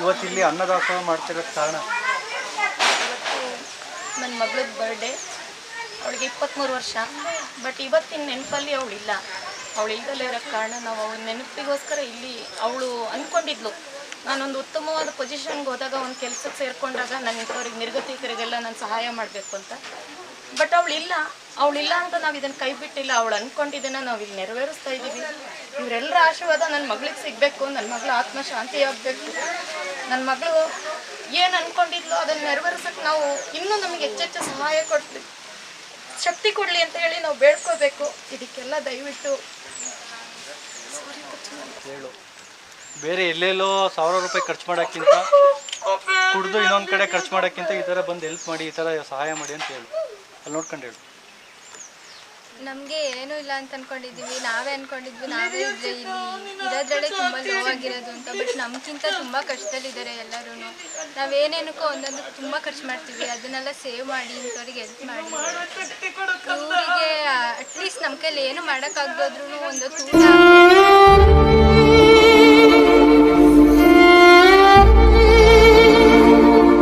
ಇವತ್ತು ಇಲ್ಲಿ ಅನ್ನದಾಸೋಹ ಮಾಡ್ತಿರೋ ಕಾರಣ? ನನ್ನ ಮಗಳದ್ದು ಬರ್ಡೇ ಅವಳಿಗೆ ಇಪ್ಪತ್ತ್ಮೂರು ವರ್ಷ. ಬಟ್ ಇವತ್ತಿನ ನೆನಪಲ್ಲಿ ಅವಳಿಲ್ಲ ಅವಳು ಇಲ್ದಲೇ ಇರೋಕ್ಕೆ ಕಾರಣ ನಾವು ಅವಳ ನೆನಪಿಗೋಸ್ಕರ ಇಲ್ಲಿ ಅವಳು ಅಂದ್ಕೊಂಡಿದ್ಲು ನಾನೊಂದು ಉತ್ತಮವಾದ ಪೊಸಿಷನ್ಗೆ ಹೋದಾಗ ಒಂದು ಕೆಲಸಕ್ಕೆ ಸೇರಿಕೊಂಡಾಗ ನನ್ನ ಇಂಥವ್ರಿಗೆ ನಿರ್ಗತಿಕರಿಗೆಲ್ಲ ನಾನು ಸಹಾಯ ಮಾಡಬೇಕು ಅಂತ. ಬಟ್ ಅವಳಿಲ್ಲ ಅವಳಿಲ್ಲ ಅಂತ ನಾವು ಇದನ್ನು ಕೈ ಬಿಟ್ಟಿಲ್ಲ. ಅವಳು ಅಂದ್ಕೊಂಡಿದ್ದನ್ನು ನಾವು ಇಲ್ಲಿ ನೆರವೇರಿಸ್ತಾ ಇದ್ದೀವಿ ಇವರೆಲ್ಲರ ಆಶೀರ್ವಾದ ನನ್ನ ಮಗಳಿಗೆ ಸಿಗಬೇಕು. ನನ್ನ ಮಗಳ ಆತ್ಮ ಶಾಂತಿ ಆಗಬೇಕು ನನ್ನ ಮಗಳು ಏನು ಅನ್ಕೊಂಡಿದ್ಲು ಅದನ್ನು ನೆರವೇರಿಸೋಕ್ಕೆ ನಾವು ಇನ್ನೂ ನಮಗೆ ಹೆಚ್ಚೆಚ್ಚು ಸಹಾಯ ಕೊಡ್ತೀವಿ. ಶಕ್ತಿ ಕೊಡಲಿ ಅಂತ ಹೇಳಿ ನಾವು ಬೇಡ್ಕೋಬೇಕು. ಇದಕ್ಕೆಲ್ಲ ದಯವಿಟ್ಟು. ಬೇರೆ ಎಲ್ಲೆಲ್ಲೋ ಸಾವಿರ ರೂಪಾಯಿ ಖರ್ಚು ಮಾಡೋಕ್ಕಿಂತ ಕುಡಿದು ಇನ್ನೊಂದು ಕಡೆ ಖರ್ಚು ಮಾಡೋಕ್ಕಿಂತ ಈ ಥರ ಬಂದು ಹೆಲ್ಪ್ ಮಾಡಿ, ಈ ಥರ ಸಹಾಯ ಮಾಡಿ ಅಂತ ಹೇಳು. ಅಲ್ಲಿ ನೋಡ್ಕೊಂಡು ಹೇಳು. ನಮಗೆ ಏನೂ ಇಲ್ಲ ಅಂತ ಅನ್ಕೊಂಡಿದೀವಿ, ನಾವೇ ಅನ್ಕೊಂಡಿದ್ವಿ, ನಾವೇ ಇದ್ರೆ ಇಲ್ಲಿ ಇರೋದ್ರಲ್ಲೇ ತುಂಬ ಲೋ ಆಗಿರೋದು ಅಂತ ಬಟ್ ನಮ್ಗಿಂತ ತುಂಬ ಕಷ್ಟದಲ್ಲಿದ್ದಾರೆ ಎಲ್ಲರೂ. ನಾವೇನೇನಕ್ಕೋ ಒಂದೊಂದು ತುಂಬ ಖರ್ಚು ಮಾಡ್ತೀವಿ, ಅದನ್ನೆಲ್ಲ ಸೇವ್ ಮಾಡಿ, ಇಂಥವ್ರಿಗೆ ಹೆಲ್ಪ್ ಮಾಡಿ. ಅಟ್ಲೀಸ್ಟ್ ನಮ್ಮ ಕೈಲಿ ಏನು ಮಾಡೋಕ್ಕಾಗದ್ರು ಒಂದು ತೂಟ